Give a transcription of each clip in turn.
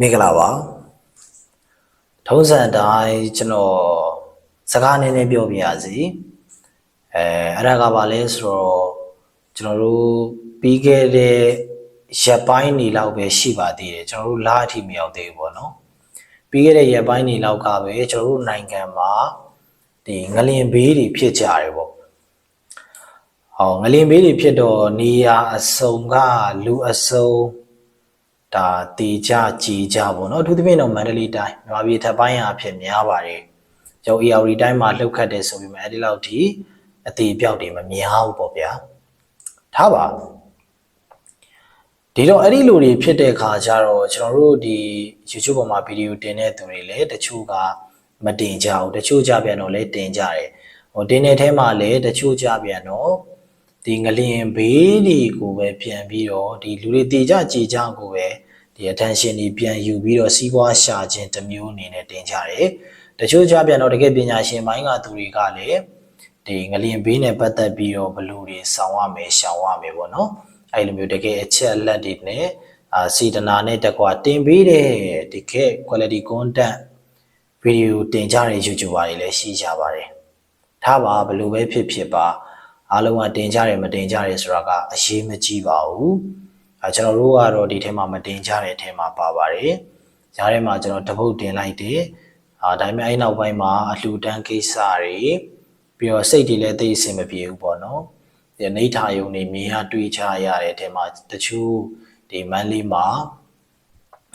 မင်္ဂလာပါထုံးစံအတိုင်းကျွန်တော်စကားနည်းနည်းပြောပြရစီအဲအဲ့ဒါကဘာလဲဆိုတော့ကျွန်တော်တို့ပြီးခဲ့တဲ့ရက်ပိုင်းနေလောက်ပဲရှိပါသေးတယ်ကျွန်တော်တို့လာအထိမရောက်သေးဘူးပေါ့နော်ပြီးခဲ့တဲ့ရက်ပိုင်းနေလောက်ကပဲကျွန်တော်တို့နိုင်ငံမှာဒီငလင်ဘေးတွေဖြစ်ကြတယ်ပေါ့ဟောငလင်ဘေးတွေဖြစ်တော့နေရာအစုံကလူအစုံ ဒါတေကြကြည်ကြပေါ့နော်အထူးသဖြင့်တော့မန္တလေးတိုင်းမြန်မာပြည်ထပ်ပိုင်းအဖြစ်များပါတယ်ကျော် AR တိုင်းမှာလှုပ်ခတ်တယ်ဆိုပြီးမှအဲ့ဒီလောက်ထိအသေးပြောက်တွေမများဘူးပေါ့ဗျာထားပါဒီတော့အဲ့ဒီလိုတွေဖြစ်တဲ့ခါကျတော့ကျွန်တော်တို့ဒီ YouTube ပေါ်မှာဗီဒီယိုတင်တဲ့သူတွေလည်းတချို့ကမတင်ကြဘူးတချို့ကြပြန်တော့လည်းတင်ကြတယ်ဟိုတင်တဲ့ထဲမှာလည်းတချို့ကြပြန်တော့ ဒီငလျင်ဘေးတွေကိုပဲပြန်ပြီးတော့ဒီလူတွေတေကြကြည်ကြကိုပဲဒီ attention တွေပြန်ယူပြီးတော့စီးပွားရှာခြင်းတစ်မျိုးအနေနဲ့တင်ကြတယ်တချို့ကြပြန်တော့တကယ်ပညာရှင်ပိုင်းကသူတွေကလည်းဒီငလျင်ဘေးနဲ့ပတ်သက်ပြီးတော့ဘလူတွေဆောင်းရမယ်ရှောင်ရမယ်ပေါ့နော်အဲ့လိုမျိုးတကယ်အချက်အလက်တွေနဲ့အာစီတနာနဲ့တကွာတင်ပေးတဲ့ဒီကဲ quality content ဗီဒီယိုတင်ကြတဲ့ YouTuber တွေလည်းရှိကြပါတယ်ထားပါဘလို့ပဲဖြစ်ဖြစ်ပါ အားလုံးကတင်ကြတယ်မတင်ကြတယ်ဆိုတာကအရေးမကြီးပါဘူးအဲကျွန်တော်တို့ကတော့ဒီထဲမှာမတင်ကြတဲ့အထဲမှာပါပါတယ်ဈာထဲမှာကျွန်တော်တပုတ်တင်လိုက်တယ်အာဒါပေမဲ့အဲ့နောက်ပိုင်းမှာအလှူဒန်းကိစ္စတွေပြီးတော့စိတ်တွေလည်းသိအဆင်မပြေဘူးပေါ့နော်ဒီနေထာယုံနေမြင်ရတွေ့ချရတဲ့အထဲမှာတချို့ဒီမန်းလေးမှာ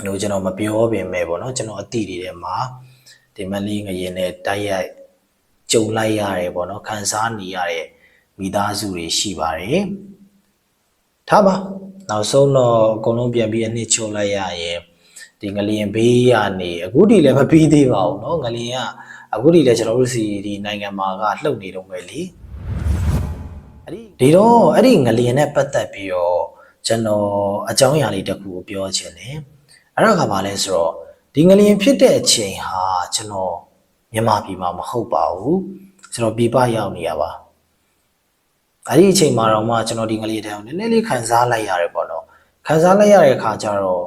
ဟိုကျွန်တော်မပြောပင်မဲ့ပေါ့နော်ကျွန်တော်အတိတွေထဲမှာဒီမန်းလေးငရင်နဲ့တိုက်ရိုက်ကြုံလိုက်ရတယ်ပေါ့နော်ခံစားနေရတဲ့ မိသားစုတွေရှိပါတယ်ထားပါနောက်ဆုံးတော့အကုန်လုံးပြန်ပြီးအနှစ်ချုပ်လိုက်ရရင်ဒီငလျင်ဘေးရနေအခုတည်းလည်းမပြီးသေးပါဘူးเนาะငလျင်ကအခုတည်းလည်းကျွန်တော်တို့စီဒီနိုင်ငံမှာကလှုပ်နေတော့မယ်လीအဲ့ဒီဒီတော့အဲ့ဒီငလျင်နဲ့ပတ်သက်ပြီးတော့ကျွန်တော်အကြောင်းအရာလေးတစ်ခုကိုပြောချင်တယ်အဲ့ဒါကဘာလဲဆိုတော့ဒီငလျင်ဖြစ်တဲ့အချိန်ဟာကျွန်တော်မြန်မာပြည်မှာမဟုတ်ပါဘူးကျွန်တော်ပြည်ပရောက်နေရပါ အဲ့ဒီအချိန်မှာတော့မှကျွန်တော်ဒီငလျင်တောင်နည်းနည်းလေးခံစားလိုက်ရတယ်ပေါ့နော်ခံစားလိုက်ရတဲ့အခါကျတော့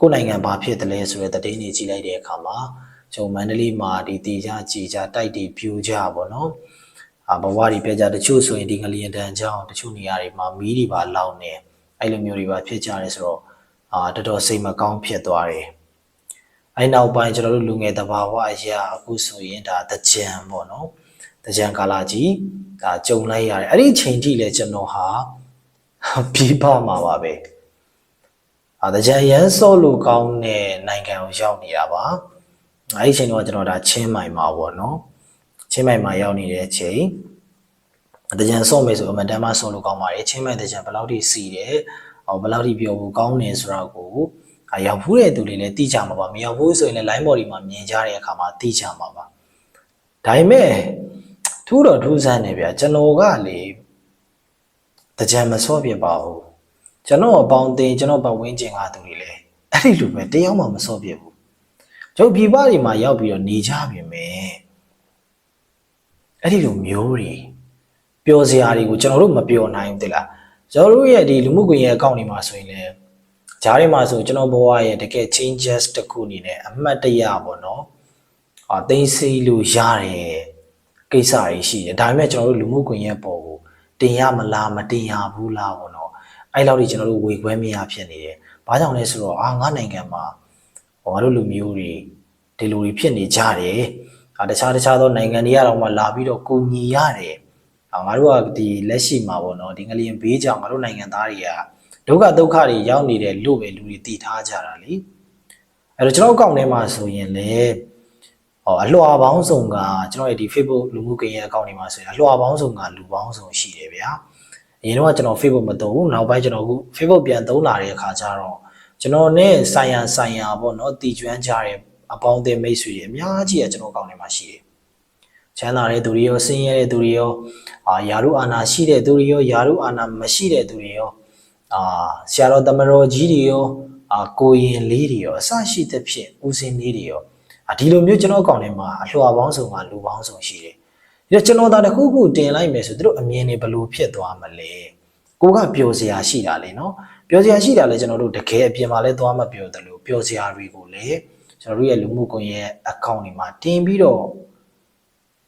ကိုယ်နိုင်ငံဘာဖြစ်တယ်လဲဆိုတဲ့သတင်းတွေကြည့်လိုက်တဲ့အခါမှာကျွန်တော်မန္တလေးမှာဒီတီကြကြည်ကြတိုက်တီပြူကြပေါ့နော်အာဘဝတွေပြကြတချို့ဆိုရင်ဒီငလျင်တန်ကြောင်းတချို့နေရာတွေမှာမီးတွေပါလောင်နေအဲ့လိုမျိုးတွေပါဖြစ်ကြတယ်ဆိုတော့အာတော်တော်စိတ်မကောင်းဖြစ်သွားတယ်အဲ့နောက်ပိုင်းကျွန်တော်တို့လူငယ်တဘာဝအရာအခုဆိုရင်ဒါတကြံပေါ့နော် တကြံကာလကြီးဒါကြုံလိုက်ရတယ်အဲ့ဒီချိန်ထိလည်းကျွန်တော်ဟာပြီးပါမှာပါပဲအာတကြံရန်စော့လို့ကောင်းတဲ့နိုင်ငံကိုရောက်နေတာပါအဲ့ဒီချိန်တော့ကျွန်တော်ဒါချင်းမိုင်မှာပေါ့နော်ချင်းမိုင်မှာရောက်နေတဲ့အချိန်တကြံစော့မယ်ဆိုအမှန်တမ်းမှစော့လို့ကောင်းပါတယ်ချင်းမိုင်တကြံဘယ်လောက်ထိစီတယ်ဟောဘယ်လောက်ထိပြောဖို့ကောင်းနေဆိုတာကိုအရောက်ဖူးတဲ့သူတွေလည်းသိကြမှာပါမရောက်ဘူးဆိုရင်လည်း line body မှာမြင်ကြတဲ့အခါမှာသိကြမှာပါဒါပေမဲ့ ထူးတော့ထူးဆန်းနေဗျာကျွန်တော်ကလေတကြံမစော့ပြပါဘူးကျွန်တော်အပေါင်းအသင်းကျွန်တော်ပတ်ဝန်းကျင်ကသူတွေလည်းအဲ့ဒီလိုပဲတယောက်မှမစော့ပြဘူးကျွန်တော်ပြည်ပတွေမှာရောက်ပြီးတော့နေကြပြင်မယ်အဲ့ဒီလိုမျိုးတွေပျော်စရာတွေကိုကျွန်တော်တို့မပျော်နိုင်ဘူးတိလားကျွန်တော်တို့ရဲ့ဒီလူမှုကွန်ရက်အကောင့်တွေမှာဆိုရင်လည်းဂျားတွေမှာဆိုကျွန်တော်ဘဝရဲ့တကယ် changes တစ်ခုအနေနဲ့အမှတ်တရပေါ့နော်အာသိသိလို့ရတယ် ကိစ္စတွေရှိတယ်ဒါပေမဲ့ကျွန်တော်တို့လူမှုကွန်ရက်ပေါ်ကိုတင်ရမလားမတင်ရဘူးလားပေါ့နော်အဲ့လောက်ကြီးကျွန်တော်တို့ဝေခွဲမရဖြစ်နေတယ်ဘာကြောင့်လဲဆိုတော့အာငါနိုင်ငံမှာဟောငါတို့လူမျိုးတွေဒီလိုတွေဖြစ်နေကြတယ်အာတခြားတခြားသောနိုင်ငံတွေကတော့မှလာပြီးတော့ကိုညီရတယ်အာငါတို့ကဒီလက်ရှိမှာပေါ့နော်ဒီငလျင်ဘေးကြောင့်ငါတို့နိုင်ငံသားတွေကဒုက္ခဒုက္ခတွေရောက်နေတယ်လို့ပဲလူတွေတည်ထားကြတာလीအဲ့တော့ကျွန်တော်အကောင့်ထဲမှာဆိုရင်လည်း ဟောအလှော်ပေါင်းစုံကကျွန်တော်ရဲ့ဒီ Facebook လူမှုကွန်ရက်အကောင့်တွေမှာဆိုရင်အလှော်ပေါင်းစုံကလူပေါင်းစုံရှိတယ်ဗျာအရင်တော့ကျွန်တော် Facebook မသုံးဘူးနောက်ပိုင်းကျွန်တော်အခု Facebook ပြန်သုံးလာတဲ့အခါကျတော့ကျွန်တော်နဲ့ဆိုင်ရန်ဆိုင်ရာပေါ့နော်တည်ကျွမ်းကြတဲ့အပေါင်းအသင်းမိတ်ဆွေတွေအများကြီးကကျွန်တော်အကောင့်ထဲမှာရှိတယ်ချမ်းသာတဲ့သူတွေရောဆင်းရဲတဲ့သူတွေရောအာယာရုအာနာရှိတဲ့သူတွေရောယာရုအာနာမရှိတဲ့သူတွေရောအာဆရာတော်တမတော်ကြီးတွေရောအာကိုရင်လေးတွေရောအစရှိသဖြင့်ဦးစင်းလေးတွေရောအာ ဒီလိုမျိုးကျွန်တော်အကောင့်ထဲမှာအလှော်ပေါင်းစုံကလူပေါင်းစုံရှိတယ်ဒီတော့ကျွန်တော်ဒါတခုခုတင်လိုက်မယ်ဆိုသူတို့အမြင်တွေဘယ်လိုဖြစ်သွားမလဲကိုကပျော်စရာရှိတာလေနော်ပျော်စရာရှိတာလေကျွန်တော်တို့တကယ်အပြင်မှာလဲသွားမပျော်တယ်လို့ပျော်စရာတွေကိုလည်းကျွန်တော်တို့ရဲ့လူမှုကွန်ရက်အကောင့်တွေမှာတင်ပြီးတော့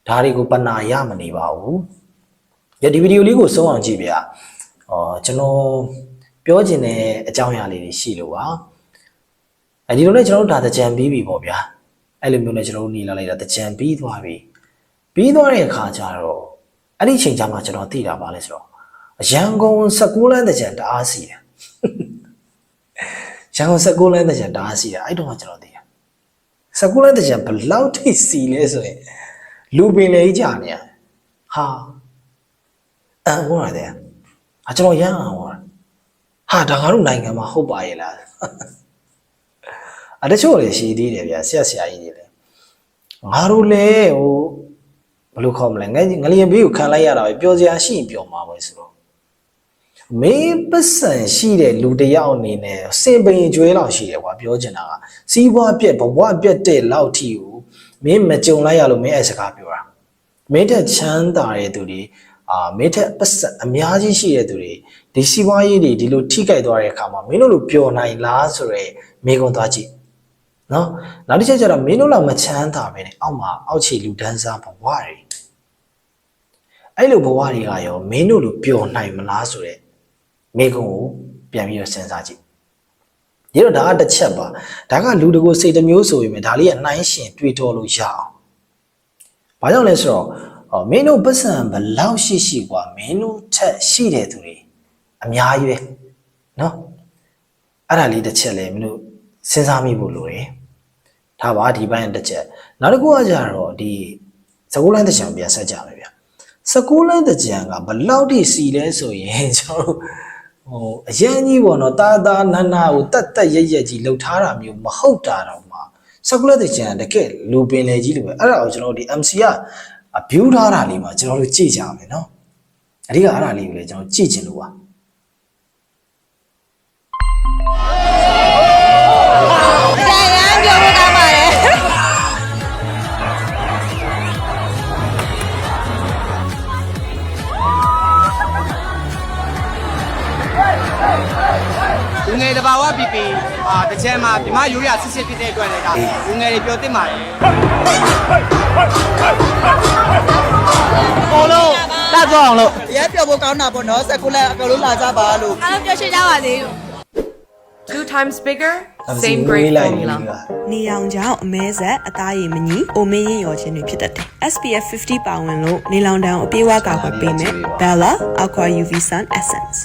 ဒါတွေကိုပနာရမနေပါဘူး။ဒီဗီဒီယိုလေးကိုဆုံးအောင်ကြည့်ဗျာ။အော်ကျွန်တော်ပြောချင်တဲ့အကြောင်းအရာလေးတွေရှိလို့ပါ။အဲဒီလိုနဲ့ကျွန်တော်တို့ဒါတကြံပြီးပြီပေါ့ဗျာ။ အဲ့လိုမျိုးနဲ့ကျွန်တော်တို့နေလာလိုက်တာတကြံပြီးသွားပြီ။ပြီးသွားတဲ့အခါကျတော့အဲ့ဒီအချိန်ကျမှကျွန်တော်သိတာပါလဲဆိုတော့ရန်ကုန်16လမ်းတကြံတအားစီတယ်။ရန်ကုန်16လမ်းတကြံတအားစီတယ်အဲ့တော့မှကျွန်တော်သိတယ်။16လမ်းတကြံဘယ်လောက်ထိစီလဲဆိုရင်လူပင်လေကြီးကြာနေရဟာအန်ဟောရတယ်။ဟာကျွန်တော်ရမ်းအောင်ဟောတာ။ဟာဒါငါတို့နိုင်ငံမှာဟုတ်ပါရဲ့လား။ အတချို့လေရှိသေးတယ်ဗျာဆက်ဆရာကြီးတွေလေ။ငါတို့လေဟိုဘယ်လိုခေါ်မလဲငငလျင်ဘေးကိုခံလိုက်ရတာပဲပျော်စရာရှိရင်ပျော်မှာပဲဆိုတော့မင်းပတ်စံရှိတဲ့လူတစ်ယောက်အနေနဲ့စင်ပင်ကျွဲလောက်ရှိတယ်ကွာပြောချင်တာကစီးပွားပြက်ဘဝပြက်တဲ့လောက်ထိကိုမင်းမကြုံလိုက်ရလို့မင်းအဲ့စကားပြောတာမင်းတက်ချမ်းသာတဲ့သူတွေအာမင်းတက်ပတ်စံအများကြီးရှိတဲ့သူတွေဒီစီးပွားရေးတွေဒီလိုထိခိုက်သွားတဲ့အခါမှာမင်းတို့လိုပျော်နိုင်လားဆိုရဲမိကုံသွားကြည့် နော်နောက်တစ်ချက်ကျတော့မင်းတို့လောက်မချမ်းသာပဲနဲ့အောက်မှာအောက်ခြေလူဒန်းစားဘဝတွေအဲ့လိုဘဝတွေကရောမင်းတို့လိုပျော်နိုင်မလားဆိုတဲ့မိကုံကိုပြန်ပြီးတော့စဉ်းစားကြည့်ဒီတော့ဒါကတစ်ချက်ပါဒါကလူတကိုစိတ်တစ်မျိုးဆိုပေမဲ့ဒါလေးကနှိုင်းရှင်တွေးတောလို့ရအောင်ဘာကြောင့်လဲဆိုတော့အော်မင်းတို့ပတ်စံဘလောက်ရှိရှိกว่าမင်းတို့ထက်ရှိတဲ့သူတွေအများကြီးပဲเนาะအဲ့ဒါလေးတစ်ချက်လည်းမင်းတို့ စဉ်းစားမိဖို့လိုတယ်ဒါပါဒီပိုင်းတစ်ချက်နောက်တစ်ခုကကြတော့ဒီစကူလိုင်းတစ်ချံပြန်ဆက်ကြမယ်ဗျစကူလိုင်းတစ်ချံကဘလောက်ထိစီလဲဆိုရင်ကျွန်တော်တို့ဟိုအရင်ကြီးပေါ့နော်တာတာနာနာကိုတက်တက်ရက်ရက်ကြီးလှုပ်ထားတာမျိုးမဟုတ်တာတော့မှစကူလိုင်းတစ်ချံတကယ်လူပင်လေကြီးလိုပဲအဲ့ဒါကိုကျွန်တော်တို့ဒီ MC က view ထားတာလေးမှာကျွန်တော်တို့ကြည့်ကြမယ်နော်အဓိကအဲ့ဒါလေးကိုလည်းကျွန်တော်ကြည့်ချင်လို့ပါ တဘာဝပီပီအာတစ်ချက်မှာမြမရိုးရဆစ်စစ်ဖြစ်တဲ့အတွက်လည်းဒါလူငယ်တွေပြောတင်ပါတယ်ပေါ်လို့လာကြအောင်လို့ရဲပြောဖို့ကောင်းတာပေါ့နော်စကူလက်အကုန်လုံးလာကြပါလို့အားလုံးပြောရှင်းကြပါသေးလို့ Two times bigger, MC same ဝေး great လိုက်ပြီ formula. ကနေရောင်ကြောင့်အမဲဆက်အသားရည်မညီအိုမင်းရင်ရောခြင်းတွေဖြစ်တတ်တယ် SPF 50ပါဝင်လို့နေလောင်တန်းကိုအပြေးအဝကာကွယ်ပေးမယ် Bella Aqua UV Sun Essence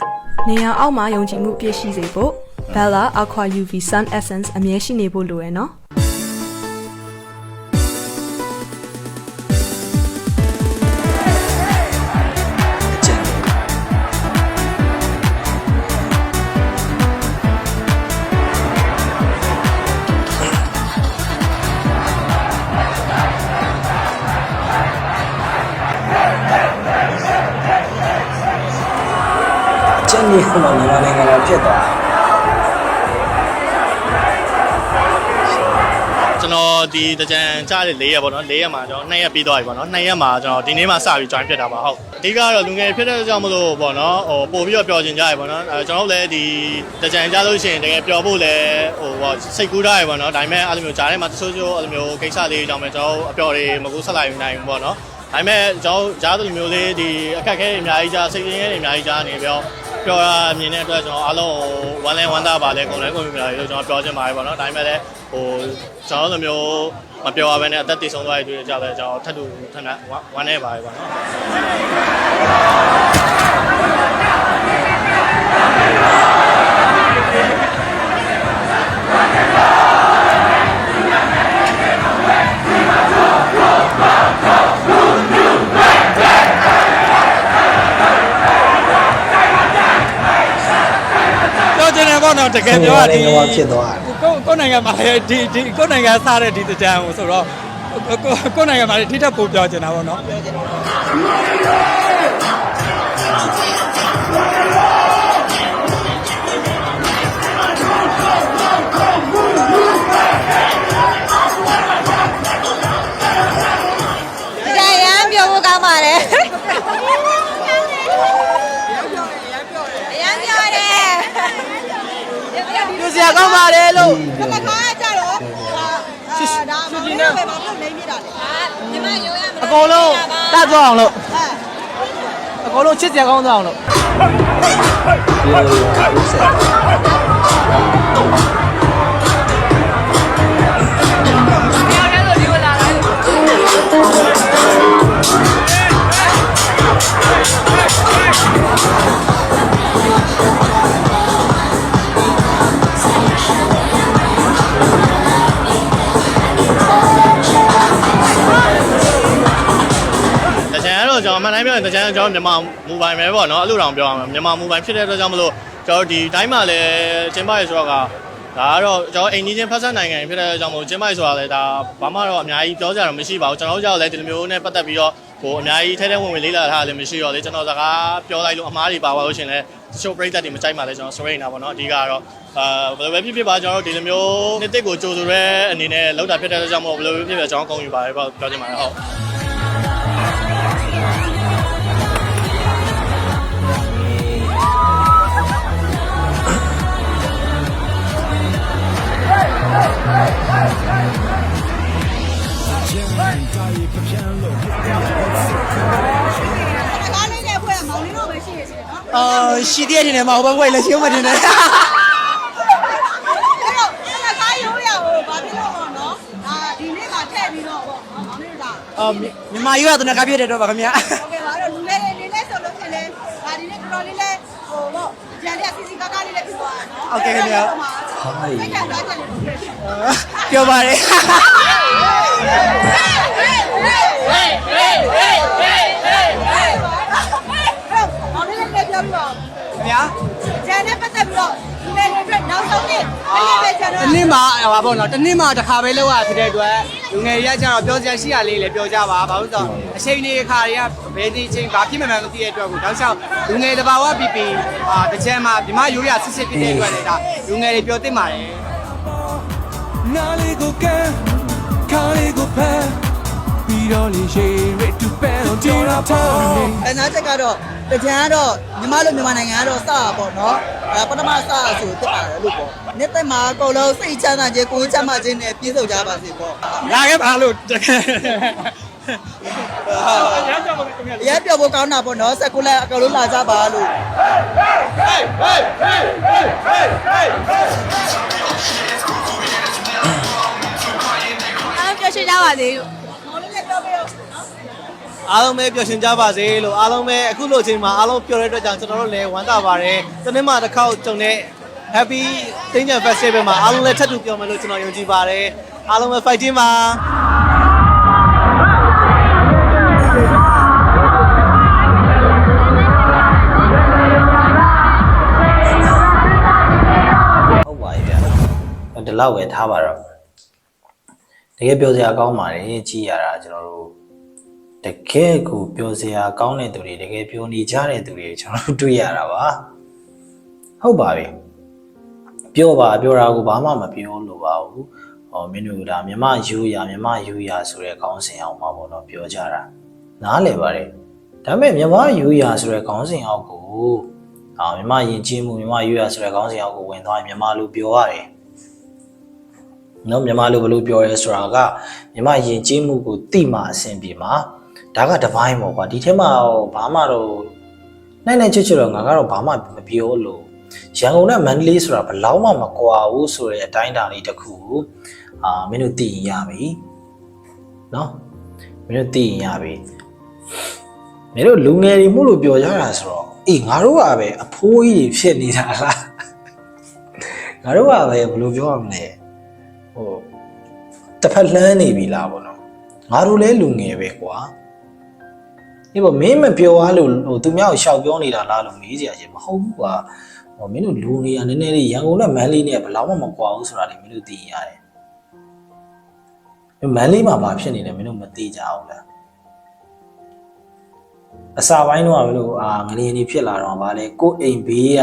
နေရောင်အောက်မှာယုံကြည်မှုအပြည့်ရှိစေဖို့ Bella Aqua UV Sun Essence အမြဲရှိနေဖို့လိုရယ်နော်အကျဉ်းကျန်နေမှာ ဒီတကြံကြားတဲ့၄ရက်ပေါ့နော်၄ရက်မှာကျွန်တော်2ရက်ပြီးသွားပြီပေါ့နော်2ရက်မှာကျွန်တော်ဒီနေ့မှစပြီး join ဖြစ်တာပါဟုတ်အဓိကတော့လူငယ်ဖြစ်တဲ့ကြောင့်မလို့ပေါ့နော်ဟိုပို့ပြီးတော့ပျော်ကျင်ကြရပေါ့နော်အဲကျွန်တော်တို့လည်းဒီတကြံကြားလို့ရှိရင်တကယ်ပျော်ဖို့လည်းဟိုပေါ့စိတ်ကူးထားရပေါ့နော်ဒါပေမဲ့အဲ့လိုမျိုးကြားထဲမှာတချို့ချို့အဲ့လိုမျိုးကိစ္စလေးကြောင့်ပဲကျွန်တော်အပျော်တွေမကူဆက်လိုက်နိုင်ဘူးပေါ့နော်ဒါပေမဲ့ကျွန်တော်ကြားသလိုမျိုးလေးဒီအခက်အခဲတွေအများကြီးကြားစိတ်ရင်းတွေအများကြီးကြားနေပြော ပျော်တာမြင်တဲ့အတွက်ကျွန်တော်အားလုံးဝမ်းလဲဝမ်းသာပါလဲကုန်လဲကုန်ပြီလားလို့ကျွန်တော်ပြောချင်ပါတယ်ပေါ့နော်ဒါပေမဲ့လည်းဟိုကျွန်တော်လိုမျိုးမပြောရဘဲနဲ့အသက်တည်ဆုံးသွားရတဲ့ကြောင့်လည်းကျွန်တော်ထပ်တူထပ်ထပ်ဝမ်းနေပါတယ်ပေါ့နော် ပြောချင်တယ်ပေါ့နော်တကယ်ပြောရဒီနိုင်ငံမှာဖြစ်သွားတယ်ကိုကိုနိုင်ငံမှာဒီဒီကိုနိုင်ငံစားတဲ့ဒီတကြံကိုဆိုတော့ကိုကိုနိုင်ငံမှာထိထပ်ပို့ပြောချင်တာပေါ့နော်ကြံရမ်းပြောဖို့ကောင်းပါတယ် ရာကောင်းပါတယ်လို့ကမခါကကြတော့အာဒါမှမဟုတ်ဘယ်မှာလို့နေမိတာလဲညီမရိုးရမလားအကုန်လုံးတတ်သွားအောင်လို့အကုန်လုံးချစ်စရာကောင်းသွားအောင်လို့ တော့ကျွန်တော်အမှန်တိုင်းပြောရင်တကြံကျွန်တော်မြန်မာမူပိုင်ပဲပေါ့နော်အဲ့လိုတောင်ပြောအောင်မြန်မာမူပိုင်ဖြစ်တဲ့အတွက်ကြောင့်မလို့ကျွန်တော်ဒီတိုင်းမှာလည်းကျင်းပရဆိုတော့ကဒါကတော့ကျွန်တော်အိမ်ကြီးချင်းဖက်ဆက်နိုင်ငံဖြစ်တဲ့အတွက်ကြောင့်မလို့ကျင်းပရဆိုတာလည်းဒါဘာမှတော့အများကြီးပြောကြတော့မရှိပါဘူးကျွန်တော်တို့ကြောက်လည်းဒီလိုမျိုးနဲ့ပတ်သက်ပြီးတော့ဟိုအများကြီးထဲထဲဝင်ဝင်လေးလာထားလည်းမရှိတော့လေကျွန်တော်စကားပြောလိုက်လို့အမားတွေပါသွားလို့ရှင်လဲတချို့ပြိသက်တွေမကြိုက်မှလည်းကျွန်တော် sorry နေတာပေါ့နော်အဓိကကတော့အာဘယ်လိုပဲဖြစ်ဖြစ်ပါကျွန်တော်တို့ဒီလိုမျိုးနှစ်တစ်ကိုကြိုဆိုရဲအနေနဲ့လောက်တာဖြစ်တဲ့အတွက်ကြောင့်မို့ဘယ်လိုပဲဖြစ်ဖြစ်ကျွန်တော်ကောင်းယူပါတယ်ပေါ့ပြောချင်ပါတယ်ဟုတ် အာရှိသေးတယ်နေမှာဟိုဘက်ဝိုက်လည်းရှုံးမတင်နဲ့ အော်မြန်မာရွေးရတဲ့ကပြည့်တဲ့တော့ပါခင်ဗျာဟုတ်ကဲ့ပါအဲ့တော့လူလေးလေးလေးဆိုလို့ဖြစ်လဲဒါဒီနေ့တော်တော်လေးလေးဟိုပေါ့ကြံတဲ့အစီအစီကားကားလေးလေးပြီးသွားတာနော်ဟုတ်ကဲ့ခင်ဗျာဟုတ်ကဲ့ဒါကြောင့်ပြောပါတယ်ခင်ဗျာ ဒီပဲကျန်တတော့နေ့မှာဟောပေါ့နော်တနေ့မှာတစ်ခါပဲလောက်ရဖြစ်တဲ့အတွက်လူငယ်တွေကကျတော့ပြောစရာရှိရလေးလည်းပြောကြပါဘာလို့ဆိုတော့အချိန်တွေခါတွေကဘယ်ဒီအချိန်ဘာဖြစ်မှန်းမသိတဲ့အတွက်ကိုတောက်လျှောက်လူငယ်တဘာဝပီပီအာတစ်ချက်မှာဒီမရိုးရစစ်စစ်ဖြစ်တဲ့အတွက်လည်းဒါလူငယ်တွေပြောသင့်ပါတယ်နာလေးကိုကန်းခါလေးကိုဖမ်းပြီးတော့လေရေရတူပန်တော့ကြော်တာပေါ့တနာချက်ကတော့ တကြံကတော့ညီမလိုမြန်မာနိုင်ငံကတော့စတာပေါ့နော်အဲပထမစတာဆိုတက်ပါတယ်လို့ပေါ့နေ့သက်မှာအကုန်လုံးစိတ်ချမ်းသာခြင်းကိုယ်ချမ်းသာခြင်းနဲ့ပြည့်စုံကြပါစေပေါ့လာခဲ့ပါလို့တကယ်အရက်ပြောဖို့ကောင်းတာပေါ့နော်ဆက်ကူလက်အကုန်လုံးလာကြပါလို့အားပြောရှင်းကြပါသေးလို့မောင်လေးလည်းပြောပြတော့ အားလုံးပဲပျော်ရွှင်ကြပါစေလို့အားလုံးပဲအခုလိုအချိန်မှာအားလုံးပျော်တဲ့အတွက်ကြောင့်ကျွန်တော်တို့လည်းဝမ်းသာပါတယ်။တနေ့မှတစ်ခေါက်ကြုံတဲ့ Happy တင်းကြံ Festival မှာအားလုံးလည်းထပ်တူပြောမယ်လို့ကျွန်တော်ယုံကြည်ပါတယ်။အားလုံးပဲ fighting ပါဟုတ်ပါရဲ့ဗျဒီလောက်ပဲထားပါတော့တကယ်ပြောစရာကောင်းပါတယ်ကြည်ရတာကျွန်တော်တို့ တကယ်ကိုပြောစရာကောင်းတဲ့သူတွေတကယ်ပြောနေကြတဲ့သူတွေကျွန်တော်တို့တွေ့ရတာပါဟုတ်ပါပြီပြောပါပြောတာကိုဘာမှမပြောလို့ပါဘူးဟောမင်းတို့ဒါမြမယူရမြမယူရဆိုတဲ့ခေါင်းစဉ်အောင်ပါပေါ့နော်ပြောကြတာနားလည်ပါတယ်ဒါပေမဲ့မြမယူရဆိုတဲ့ခေါင်းစဉ်အောင်ကိုအာမြမယဉ်ကျေးမှုမြမယူရဆိုတဲ့ခေါင်းစဉ်အောင်ကိုဝင်သွားရင်မြမလို့ပြောရတယ်နော်မြမလို့ဘလို့ပြောရဲဆိုတာကမြမယဉ်ကျေးမှုကိုတိမှအဆင်ပြေမှာ ဒါကတပိုင်းပေါ့ကွာဒီထဲမှာဘာမှတော့နိုင်နိုင်ချွတ်ချွတ်တော့ငါကတော့ဘာမှမပြောလို့ရန်ကုန်နဲ့မန္တလေးဆိုတာဘယ်လောက်မှမကွာဘူးဆိုတဲ့အတိုင်းအတာလေးတစ်ခုအာမင်းတို့သိရင်ရပြီနော်မင်းတို့သိရင်ရပြီမင်းတို့လူငယ်တွေမှုလို့ပြောကြတာဆိုတော့အေးငါတို့ကပဲအဖိုးကြီးတွေဖြစ်နေတာလားငါတို့ကပဲဘယ်လိုပြောရမလဲဟိုတစ်ဖက်လှမ်းနေပြီလားပေါ့နော်ငါတို့လည်းလူငယ်ပဲကွာ ဒီပေါ့မင်းမပြောရလို့ဟိုသူများကိုရှောက်ပြောနေတာလားလို့မေးစရာချင်းမဟုတ်ဘူးကွာဟိုမင်းတို့လူငယ်ကနည်းနည်းလေးရန်ကုန်နဲ့မန္တလေးနဲ့ဘယ်လောက်မှမကွာဘူးဆိုတာလေမင်းတို့သိရင်ရတယ်မန္တလေးမှာဘာဖြစ်နေလဲမင်းတို့မသိကြအောင်လားအစာပိုင်းတော့ဘယ်လိုအာငလျင်နေဖြစ်လာတော့ဗာလဲကိုယ်အိမ်ဘေးက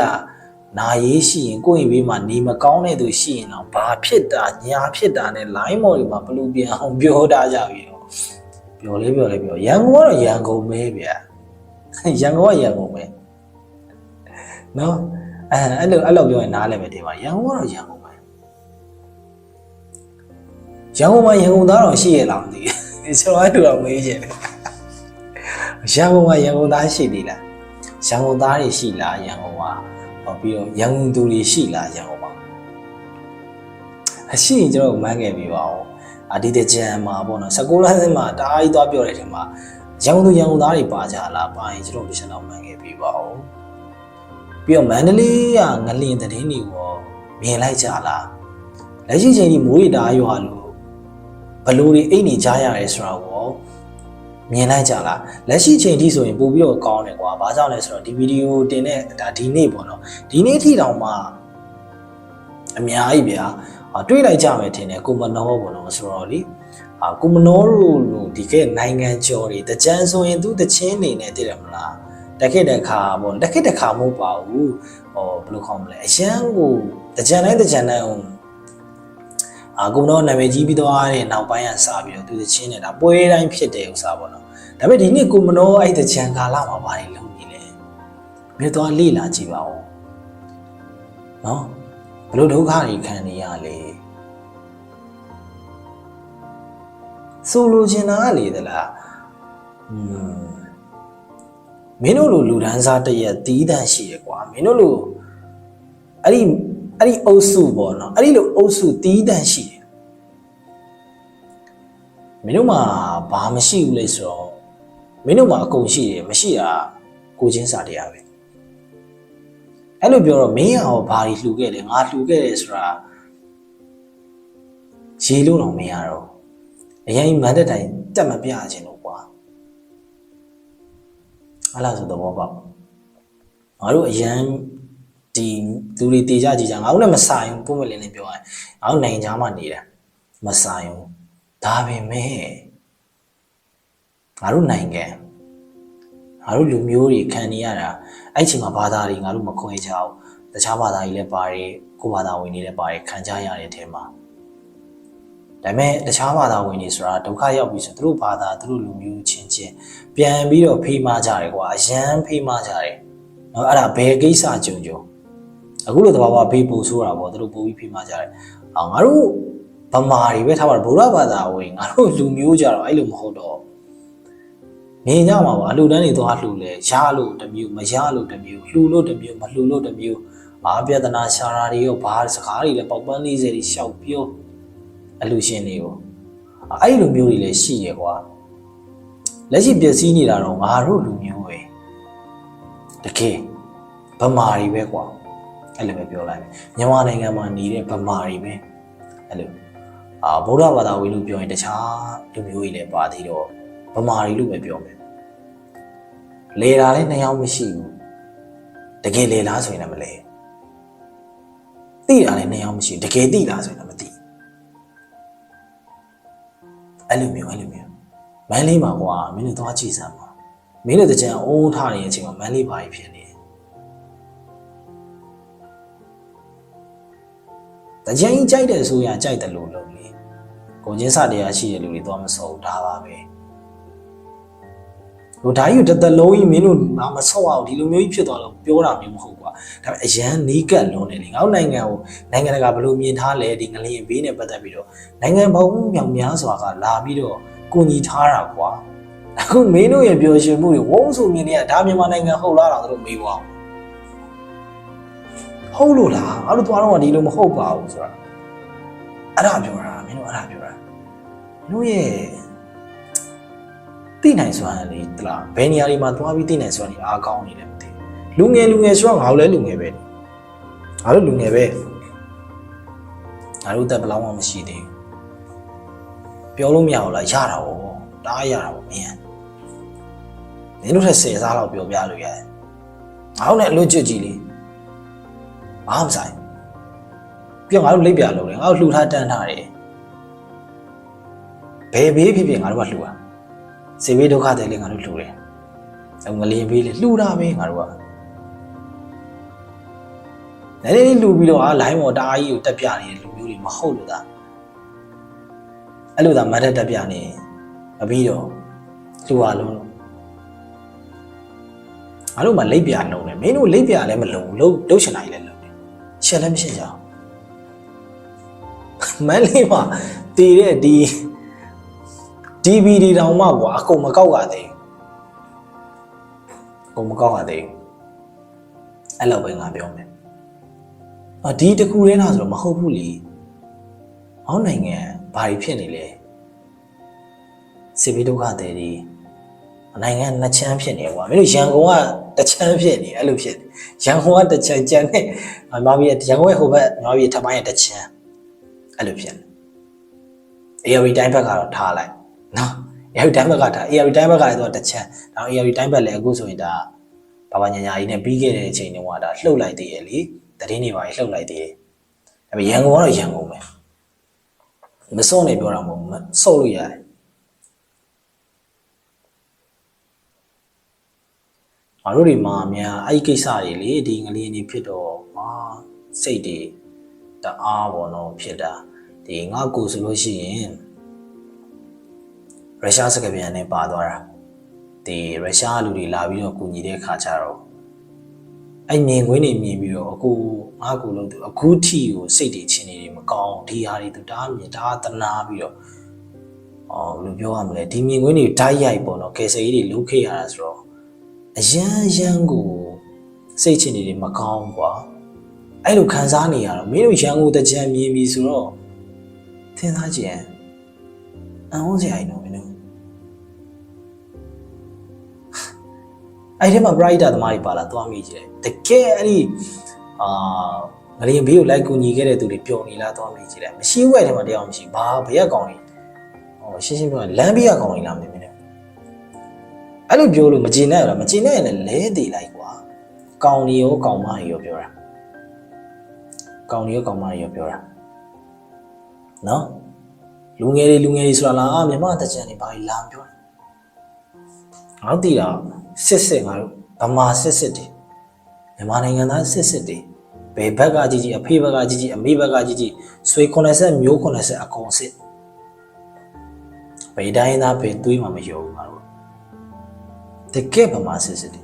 နာရေးရှိရင်ကိုယ့်အိမ်ဘေးမှာနေမကောင်းတဲ့သူရှိရင်တော့ဘာဖြစ်တာညာဖြစ်တာနဲ့ line မော်တွေမှာဘလို့ပြန်အောင်ပြောတာကြပြီတော့ ပြောလေးပြောလေးပြောရန်ကုန်ကတော့ရန်ကုန်ပဲဗျာရန်ကုန်ကရန်ကုန်ပဲနော်အဲအဲ့လိုအဲ့လိုပြောရင်နားလည်းပဲဒီမှာရန်ကုန်ကတော့ရန်ကုန်ပဲရန်ကုန်မှာရန်ကုန်သားတော်ရှိရလားမသိဘူးကျွန်တော်အဲ့လိုတော့မေးချင်တယ်ရန်ကုန်မှာရန်ကုန်သားရှိသေးလားရန်ကုန်သားတွေရှိလားရန်ကုန်မှာဟောပြီးတော့ရန်ကုန်သူတွေရှိလားရန်ကုန်မှာအရှိရင်ကျွန်တော်မန်းခဲ့ပြီပါဦး အဒီတကြံမှာပေါ့နော်16လမ်းစင်းမှာတအားကြီးသွားပြောတဲ့ထင်မှာရန်ကုန်သူရန်ကုန်သားတွေပါကြလားပါရင်ကျွန်တော်ဒီချက်တော့မန်းခဲ့ပြီပါဦးပြီးတော့မန္တလေးကငလင်သတင်းတွေကိုမြင်လိုက်ကြလားလက်ရှိချိန်ဒီမိုးရီတအားရွာလို့ဘလို့တွေအိတ်နေကြရတယ်ဆိုတော့မြင်လိုက်ကြလားလက်ရှိချိန်ထိဆိုရင်ပို့ပြီးတော့ကောင်းတယ်ကွာဘာကြောင့်လဲဆိုတော့ဒီဗီဒီယိုတင်တဲ့ဒါဒီနေ့ပေါ့နော်ဒီနေ့ထိတောင်မှအများကြီးဗျာအာ တွေးလိုက်ကြမယ်ထင်တယ်ကိုမနောပေါ့နော်ဆိုတော့လေအာကိုမနောတို့လို့ဒီကဲနိုင်ငံကျော်တွေတကြံဆိုရင်သူတချင်းနေနဲ့တည်တယ်မလားတခက်တခါပေါ့တခက်တခါမဟုတ်ပါဘူးဟောဘယ်လိုခေါ်မလဲအရန်ကိုတကြံတိုင်းတကြံတိုင်းအောင်အာကိုမနောနာမည်ကြီးပြီးသွားတဲ့နောက်ပိုင်းကစပြီးတော့သူတချင်းနေတာပွဲတိုင်းဖြစ်တယ်ဥစားပေါ့နော်ဒါပေမဲ့ဒီနေ့ကိုမနောအဲ့တကြံကာလမှာဘာတွေလုပ်နေလဲမြေသွားလေ့လာကြည့်ပါဦးနော် ဘလို့ဒုက္ခတွေခံနေရလဲဆိုလိုချင်တာကလေသလားอืมမင်းတို့လိုလူဒန်းစားတရက်တီးတန့်ရှိရကွာမင်းတို့လိုအဲ့ဒီအဲ့ဒီအုပ်စုပေါ့နော်အဲ့ဒီလိုအုပ်စုတီးတန့်ရှိတယ်မင်းတို့မှာဘာမရှိဘူးလေဆိုတော့မင်းတို့မှာအကုန်ရှိတယ်မရှိတာကိုချင်းစာတရားပဲ အဲ့လိုပြောတော့မင်းရောဘာတွေလှူခဲ့လဲငါလှူခဲ့တယ်ဆိုတာရေလို့တော့မရတော့အရင်မန်တဲ့တိုင်တက်မပြခြင်းလို့ကွာအဲ့လားဆိုတော့ဘောပေါက်ငါတို့အရင်ဒီလူတွေတေကြကြည့်ကြငါတို့လည်းမဆိုင်ဘူးပုံမလင်းလေးပြောရင်ငါတို့နိုင်ငံခြားမှာနေတယ်မဆိုင်ဘူးဒါပေမဲ့ငါတို့နိုင်ငံ ငါတို့လူမျိုးတွေခံနေရတာအဲ့ချိန်မှာဘာသာတွေငါတို့မခွဲကြဘူးတခြားဘာသာတွေလည်းပါတယ်ကိုယ်ဘာသာဝင်တွေလည်းပါတယ်ခံကြရတဲ့အထဲမှာဒါပေမဲ့တခြားဘာသာဝင်တွေဆိုတာဒုက္ခရောက်ပြီဆိုသူတို့ဘာသာသူတို့လူမျိုးချင်းချင်းပြန်ပြီးတော့ဖေးမကြတယ်ကွာအရန်ဖေးမကြတယ်နော်အဲ့ဒါဘယ်ကိစ္စကြုံကြုံအခုလိုတဘာဝဖေးပူဆိုတာပေါ့သူတို့ပို့ပြီးဖေးမကြတယ်အော်ငါတို့ဗမာတွေပဲထားပါတော့ဗုဒ္ဓဘာသာဝင်ငါတို့လူမျိုးကြတော့အဲ့လိုမဟုတ်တော့ နေကြမှာပါအလှူဒန်းတွေသွားလှူလဲရလို့တစ်မျိုးမရလို့တစ်မျိုးလှူလို့တစ်မျိုးမလှူလို့တစ်မျိုးဘာပြဿနာရှာတာတွေရောဘာစကားတွေလဲပေါက်ပန်း40တွေရှောက်ပြောအလှူရှင်တွေကိုအဲ့ဒီလိုမျိုးတွေလည်းရှိရကွာလက်ရှိပျက်စီးနေတာတော့ငါတို့လူမျိုးပဲတကယ်ဗမာတွေပဲကွာအဲ့လိုပဲပြောလိုက်မယ်မြန်မာနိုင်ငံမှာနေတဲ့ဗမာတွေပဲအဲ့လိုအာဗုဒ္ဓဘာသာဝင်လို့ပြောရင်တခြားလူမျိုးတွေလည်းပါသေးတော့ဗမာတွေလို့ပဲပြောမယ် လေတာလည်းနှစ်ယောက်မရှိဘူးတကယ်လေလားဆိုရင်လည်းမလဲသိတာလည်းနှစ်ယောက်မရှိဘူးတကယ်သိလားဆိုရင်လည်းမသိအဲ့လိုမျိုးအဲ့လိုမျိုးမန်းလေးမှာကွာမင်းတို့သွားကြည့်စမ်းပါမင်းတို့တကြံအိုးထားနေတဲ့အချိန်မှာမန်းလေးဘာကြီးဖြစ်နေတကြံကြီးကြိုက်တယ်ဆိုရင်ကြိုက်တယ်လို့လုပ်လေကိုချင်းစတရားရှိတဲ့လူတွေသွားမစုံဒါပါပဲ ဟိုဒါကြီးကိုတစ်သက်လုံးကြီးမင်းတို့ငါမဆော့အောင်ဒီလိုမျိုးကြီးဖြစ်သွားလို့ပြောတာမျိုးမဟုတ်ကွာဒါပေမဲ့အရန်နီးကပ်လွန်နေလေငါတို့နိုင်ငံကိုနိုင်ငံတကာဘယ်လိုမြင်ထားလဲဒီငလျင်ဘေးနဲ့ပတ်သက်ပြီးတော့နိုင်ငံပေါင်းမြောင်များစွာကလာပြီးတော့ကိုညီထားတာကွာအခုမင်းတို့ရဲ့ပြောရှင်မှုတွေဝုန်းဆိုမြင်နေရဒါမြန်မာနိုင်ငံဟုတ်လားတော့တို့မေးပါအောင်ဟုတ်လို့လားငါတို့သွားတော့ဒီလိုမဟုတ်ပါဘူးဆိုတာအဲ့ဒါပြောတာမင်းတို့အဲ့ဒါပြောတာမင်းတို့ရဲ့ သိနိုင်စွမ်းလေတလားဘယ်နေရာတွေမှာသွားပြီးသိနိုင်စွမ်းနေအားကောင်းနေတယ်မသိဘူးလူငယ်လူငယ်ဆိုတော့ငါတို့လည်းလူငယ်ပဲငါတို့လူငယ်ပဲငါတို့အသက်ဘယ်လောက်မှမရှိသေးဘူးပြောလို့မရဘူးလားရတာဗောတားရတာဗောမင်းနင်တို့ထက်10စားလောက်ပြောပြလို့ရတယ်ငါတို့လည်းအလွတ်ကျွတ်ကြည့်လေဘာမှမဆိုင်ပြောငါတို့လိပ်ပြလုံးတယ်ငါတို့လှူထားတန်းထားတယ်ဘယ်ဘေးဖြစ်ဖြစ်ငါတို့ကလှူတာ စေဘေးဒုက္ခတွေလည်းငါတို့လှူတယ်။အဲငလျင်ဘေးလည်းလှူတာပဲငါတို့က။လည်းလေးလှူပြီးတော့အာလိုင်းပေါ်တအားကြီးကိုတက်ပြနေတဲ့လူမျိုးတွေမဟုတ်လို့သာ။အဲ့လိုသာမတ်တက်တက်ပြနေမပြီးတော့လှူရလုံးလို့ငါတို့မှလိပ်ပြလုံးတယ်မင်းတို့လိပ်ပြလည်းမလုံးဘူးလုံးလုံးချင်တိုင်းလည်းလုံးတယ်။ရှက်လည်းမရှက်ကြဘူးမန်းလေးမှာတည်တဲ့ဒီ DVD တောင်မှကွာအကုန်မကောက်ရသေးဘူးအကုန်မကောက်ရသေးဘူးအဲ့လိုပဲငါပြောမယ်အာဒီတခုတည်းလားဆိုတော့မဟုတ်ဘူးလေဟောင်းနိုင်ငံဘာတွေဖြစ်နေလဲစစ်ဘေးဒုက္ခတွေဒီနိုင်ငံနှစ်ချမ်းဖြစ်နေကွာမင်းတို့ရန်ကုန်ကတစ်ချမ်းဖြစ်နေအဲ့လိုဖြစ်နေရန်ကုန်ကတစ်ချမ်းကျန်နေမာပြည်ရန်ကုန်ရဲ့ဟိုဘက်မာပြည်ထပ်ပိုင်းရဲ့တစ်ချမ်းအဲ့လိုဖြစ်နေ ARD တိုင်းဘက်ကတော့ထားလိုက် နော် ARD တိုင်းဘက်ကထား ARD တိုင်းဘက်ကလည်းတော့တစ်ချမ်းဒါတော့ ARD တိုင်းဘက်လည်းအခုဆိုရင်ဒါဘာဘာညာညာကြီးနဲ့ပြီးခဲ့တဲ့အချိန်တုန်းကဒါလှုပ်လိုက်သေးရဲ့လေတတိနေပါကြီးလှုပ်လိုက်သေးရဲ့ဒါပေမဲ့ရန်ကုန်ကတော့ရန်ကုန်ပဲမစောနေပြောတာမဟုတ်ဘူးမစော့လို့ရတယ်ငါတို့တွေမှာအများအဲ့ဒီကိစ္စတွေလေဒီငလျင်တွေဖြစ်တော့ဟာစိတ်တွေတအားပေါ့နော်ဖြစ်တာဒီငါကိုဆိုလို့ရှိရင် ရုရှားစကားပြန်နဲ့ပါသွားတာဒီရုရှားလူတွေလာပြီးတော့ကူညီတဲ့ခါကျတော့အဲ့မြင်ကွင်းတွေမြင်ပြီးတော့အခုငါကိုလို့သူအခုထိကိုစိတ်တွေချင်းနေတယ်မကောင်းဒီဟာတွေသူတအားမြင်တအားတနာပြီးတော့အော်ဘယ်လိုပြောရမလဲဒီမြင်ကွင်းတွေဓာတ်ရိုက်ပေါ့နော်ကယ်ဆယ်ကြီးတွေလုခဲ့ရတာဆိုတော့အရန်ရန်ကိုစိတ်ချင်းတွေမကောင်းကွာအဲ့လိုခံစားနေရတော့မင်းတို့ရန်ကိုတကြံမြင်ပြီဆိုတော့သင်သားကြည့်ရင်အံ့ဩစရာကြီးနော်မင်းတို့ အဲ့ဒီမှာ brighter သမားတွေပါလာသွားမိကြတယ်တကယ်အဲ့ဒီအာငလျင်ဘေးကိုလိုက်ကူညီခဲ့တဲ့သူတွေပျော်နေလားသွားမိကြတယ်မရှိဘူးအဲ့ဒီမှာတရားမရှိဘာဘယ်ကကောင်းနေဟောရှင်းရှင်းပြောရင်လမ်းဘေးကကောင်းနေလားမသိဘူးနဲ့အဲ့လိုပြောလို့မကျေနပ်ရတာမကျေနပ်ရင်လည်းလဲတည်လိုက်ကွာကောင်းနေရောကောင်းမနေရောပြောတာကောင်းနေရောကောင်းမနေရောပြောတာနော်လူငယ်တွေလူငယ်တွေဆိုတာလားအာမြမတကြံနေဘာလာပြောတာငါတို့တည်တာ စစ်စစ်ငါတို့ဗမာစစ်စစ်တွေမြန်မာနိုင်ငံသားစစ်စစ်တွေဘယ်ဘက်ကကြီးကြီးအဖေဘက်ကကြီးကြီးအမေဘက်ကကြီးကြီးဆွေ90မျိုး90အကုန်စစ်ဘယ်တိုင်းသားဘယ်သွေးမှမရောဘူးငါတို့တကယ်ဗမာစစ်စစ်တွေ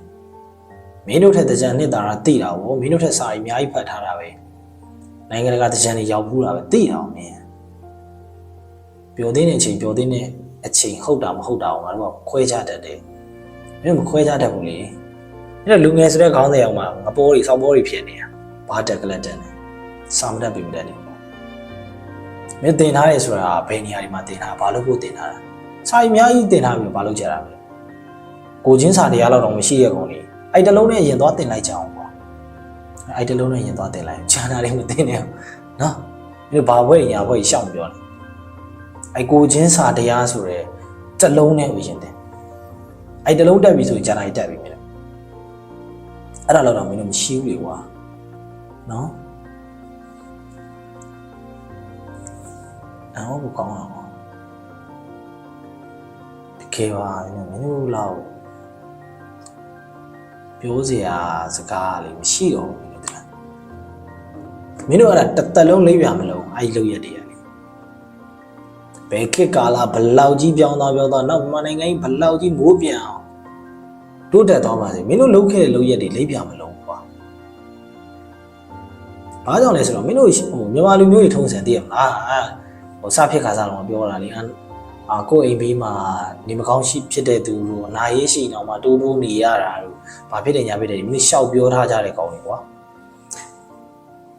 မင်းတို့ထက်တကြံနှစ်တာတာတိတာဗောမင်းတို့ထက်စာရီအများကြီးဖတ်ထားတာပဲနိုင်ငံတကာတကြံတွေရောက်ဘူးတာပဲတိတာမင်းပျော်သေးတဲ့အချိန်ပျော်သေးတဲ့အချိန်ဟုတ်တာမဟုတ်တာကိုငါတို့ကခွဲခြားတတ်တယ် မင်းမခွဲခြားတတ်ဘူးလေအဲ့တော့လူငယ်ဆိုတဲ့ခေါင်းစဉ်အောင်မှာငပိုးတွေစောက်ပိုးတွေဖြစ်နေတာဘာတက်ကလက်တက်နေစာမတက်ပြီမတက်နေဘူးမင်းတင်ထားရဲဆိုတာဘယ်နေရာဒီမှာတင်ထားဘာလို့ကိုတင်ထားတာစာရီအများကြီးတင်ထားပြီးဘာလို့ကြတာမလဲကိုချင်းစာတရားလောက်တော့မရှိရကုန်လေအဲ့တလုံးနဲ့ရင်သွားတင်လိုက်ကြအောင်ပေါ့အဲ့တလုံးနဲ့ရင်သွားတင်လိုက်ဂျာနာလေးမတင်နဲ့နော်မင်းဘာဘွဲ့ညာဘွဲ့ရှောက်ပြောတယ်အဲ့ကိုချင်းစာတရားဆိုရဲတလုံးနဲ့ဥရင်တယ် အဲ့တလုံးတက်ပြီဆိုရင်ဂျာနာကြီးတက်ပြီမင်းအဲ့ဒါတော့တော့မင်းတို့မရှိဘူးလေကွာနော်အော်ဘကောင်းအောင်တကယ်ပါမင်းတို့လောက်ပြောစရာစကားလေးမရှိတော့ဘူးမင်းတို့အဲ့ဒါတစ်သက်လုံးလိမ့်ပြမလို့အဲ့ဒီလောက်ရက်တည်းရလေ ဘယ်ခေတ်ကာလဘလောက်ကြီးပြောင်းသွားပြောင်းသွားနောက်မြန်မာနိုင်ငံကြီးဘလောက်ကြီးမိုးပြန်အောင်တိုးတက်သွားပါစေမင်းတို့လုပ်ခဲ့တဲ့လုပ်ရက်တွေလိမ့်ပြမလို့ကွာဘာကြောင့်လဲဆိုတော့မင်းတို့ဟိုမြန်မာလူမျိုးတွေထုံးစံတည်ရမလားဟိုစဖြစ်ခါစားတော့ပြောတာလေအာကိုအိမ်ဘေးမှာနေမကောင်းရှိဖြစ်တဲ့သူတို့အနာရေးရှိအောင်မှတိုးတိုးနေရတာတို့ဘာဖြစ်တယ်ညာဖြစ်တယ်မင်းရှောက်ပြောထားကြတဲ့ကောင်းတွေကွာ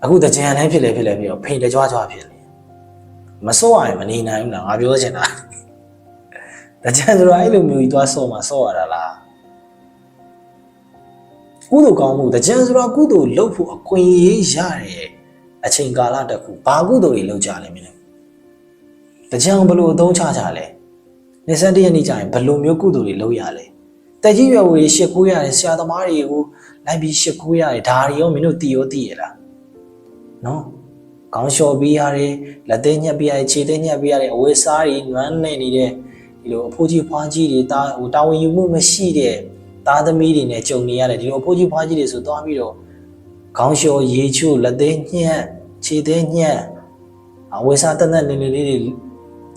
အခုတကြံလည်းဖြစ်လေဖြစ်လေပြီးတော့ဖိန်တကြွားကြွားဖြစ်နေ မစိုးရရင်မနေနိုင်ဘူးလားငါပြောချင်တာတကြံဆိုတော့အဲ့လိုမျိုးကြီးသွားဆော့မှာဆော့ရတာလားကုသိုလ်ကောင်းမှုတကြံဆိုတော့ကုသိုလ်လုပ်ဖို့အခွင့်အရေးရတဲ့အချိန်ကာလတစ်ခုဘာကုသိုလ်တွေလုပ်ကြလဲမင်းတကြံဘယ်လိုအသုံးချကြလဲနေစတဲ့ရက်နေ့ကျရင်ဘယ်လိုမျိုးကုသိုလ်တွေလုပ်ရလဲတကြီးရွယ်ဝေရှစ်ခိုးရတယ်ဆရာသမားတွေကိုလိုက်ပြီးရှစ်ခိုးရတယ်ဒါတွေရောမင်းတို့တည်ရောတည်ရလားနော် ခေါင်းလျှော်ပေးရတယ်လက်သေးညက်ပေးရတယ်ခြေသေးညက်ပေးရတယ်အဝတ်စားတွေနွမ်းနေနေတဲ့ဒီလိုအဖိုးကြီးဖွားကြီးတွေတာဟိုတာဝန်ယူမှုမရှိတဲ့သားသမီးတွေနဲ့ကြုံနေရတယ်ဒီလိုအဖိုးကြီးဖွားကြီးတွေဆိုသွားပြီးတော့ခေါင်းလျှော်ရေချို့လက်သေးညက်ခြေသေးညက်အဝတ်စားတက်တက်နေနေလေးတွေ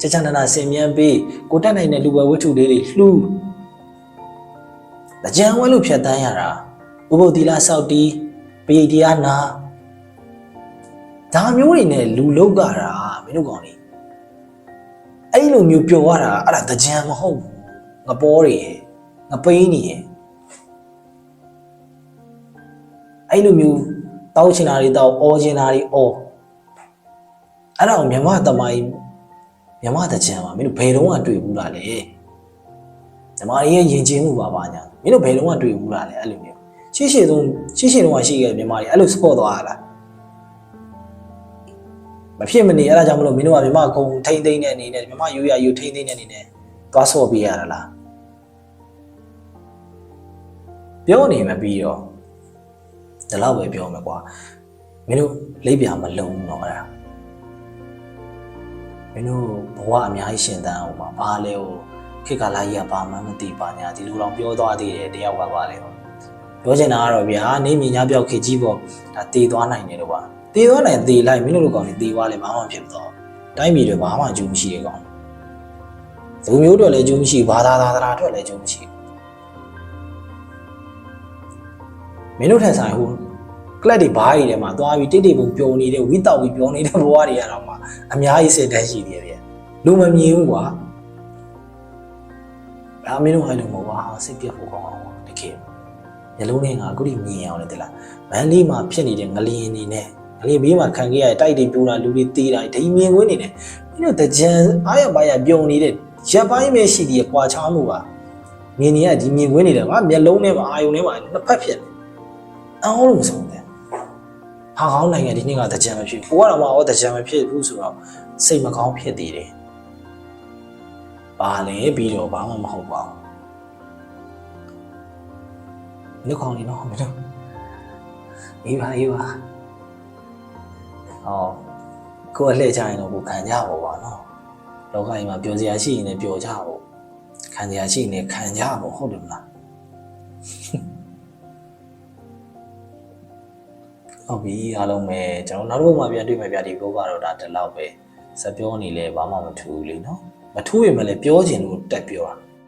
ချက်ချာနာနာဆင်မြန်းပေးကိုတက်နိုင်တဲ့လူဝဲဝတ္ထုလေးတွေလှူကြံဝဲလို့ဖြတ်တန်းရတာဥပုသ်သီလစောက်တီးပရိတရားနာ ဒါမျိုးတွေနဲ့လူလောက်ကတာမမင်းတို့ကောင်နေအဲ့လိုမျိုးပျော်ရတာအဲ့ဒါတကြံမဟုတ်ဘူးငပေါ်တွေရဲ့ငပိန်းနေရဲ့အဲ့လိုမျိုးတောက်ချင်တာတွေတောက်အော်ချင်တာတွေအော်အဲ့ဒါကိုမြမတမိုင်းမြမတကြံမှာမင်းတို့ဘယ်တော့မှတွေ့ဘူးလားလေဓမ္မရဲ့ယဉ်ကျေးမှုပါပါညာမင်းတို့ဘယ်တော့မှတွေ့ဘူးလားလေအဲ့လိုမျိုးရှေ့ရှေ့ဆုံးရှေ့ရှေ့တော့ရှိခဲ့မြမတွေအဲ့လို support သွားရလား မဖြစ်မနေအဲ့ဒါကြောင့်မလို့မင်းတို့ကမြမကုံထိမ့်သိမ့်တဲ့အနေနဲ့မြမယူရယူထိမ့်သိမ့်တဲ့အနေနဲ့သွားဆော့ပေးရတာလားပြောနေမှပြီးတော့ဒီလောက်ပဲပြောမှာကွာမင်းတို့လိပ်ပြမလုံးဘူးတော့အဲ့ဒါမင်းတို့ဘဝအများကြီးရှင်သန်အောင်ပါဘာလဲဟိုခေတ်ကာလကြီးကဘာမှမသိပါညာဒီလိုတော့ပြောသွားသေးတယ်တယောက်ကပါလဲဟောပြောချင်တာကတော့ဗျာနေမြညာပြောက်ခေတ်ကြီးပေါ့ဒါတည်သွားနိုင်တယ်လို့ပါ တည်သွားနိုင်တည်လိုက်မင်းတို့လိုကောင်နေတည်သွားလဲဘာမှမဖြစ်တော့တိုင်းပြည်တွေဘာမှအကျိုးမရှိတဲ့ကောင်လူမျိုးတွေလည်းအကျိုးမရှိဘာသာသာသနာတွေလည်းအကျိုးမရှိမင်းတို့ထက်ဆိုင်ဟိုကလပ်တွေဘားတွေထဲမှာသွားပြီးတိတ်တိတ်ပုံပျော်နေတဲ့ဝိတောက်ပြီးပျော်နေတဲ့ဘဝတွေရတော့မှအများကြီးစိတ်တန်းရှိသေးတယ်လူမမြင်ဘူးကွာဒါမင်းတို့ဟိုင်းလို့မဟုတ်ပါစိတ်ပြတ်ဖို့ကောင်းအောင်တကယ်မျိုးလုံးနဲ့ငါအခုထိမြင်အောင်လေတလားမန်လေးမှာဖြစ်နေတဲ့ငလျင်နေနဲ့။ လေဘေးမှာခံခဲ့ရတဲ့တိုက်တွေပြိုတာလူတွေတေးတာဒီမြင်ကွင်းနေတယ်။မင်းတို့တကြံအားရပါရပြုံနေတဲ့ရက်ပိုင်းပဲရှိသေးတယ်ကွာချားမှုပါ။မြင်နေရဒီမြင်ကွင်းနေတယ်ငါမျက်လုံးထဲမှာအာယုံထဲမှာနှစ်ဖက်ဖြစ်တယ်။အောင်းလို့မဆုံးတယ်။ဟာကောင်းနိုင်ငံဒီနေ့ကတကြံမဖြစ်ဘူး။ကိုကတော့မှအော်တကြံမဖြစ်ဘူးဆိုတော့စိတ်မကောင်းဖြစ်သေးတယ်။ပါလေပြီးတော့ဘာမှမဟုတ်ပါဘူး။လူကောင်းနေတော့မင်းတို့အေးပါအေးပါ ဟောကိုယ်အလှည့်ချရင်တော့ကိုခံကြပါပါနော်လောကကြီးမှာပျော်စရာရှိရင်လည်းပျော်ကြပါခံစရာရှိရင်လည်းခံကြပါဟုတ်တယ်မလားဟုတ်ပြီအားလုံးပဲကျွန်တော်နောက်တစ်ခါမှပြန်တွေ့မယ်ဗျာဒီဘောကတော့ဒါတစ်လောက်ပဲစပြောနေလဲဘာမှမထူးဘူးလေနော်မထူးရင်မလဲပြောချင်လို့တက်ပြောတာ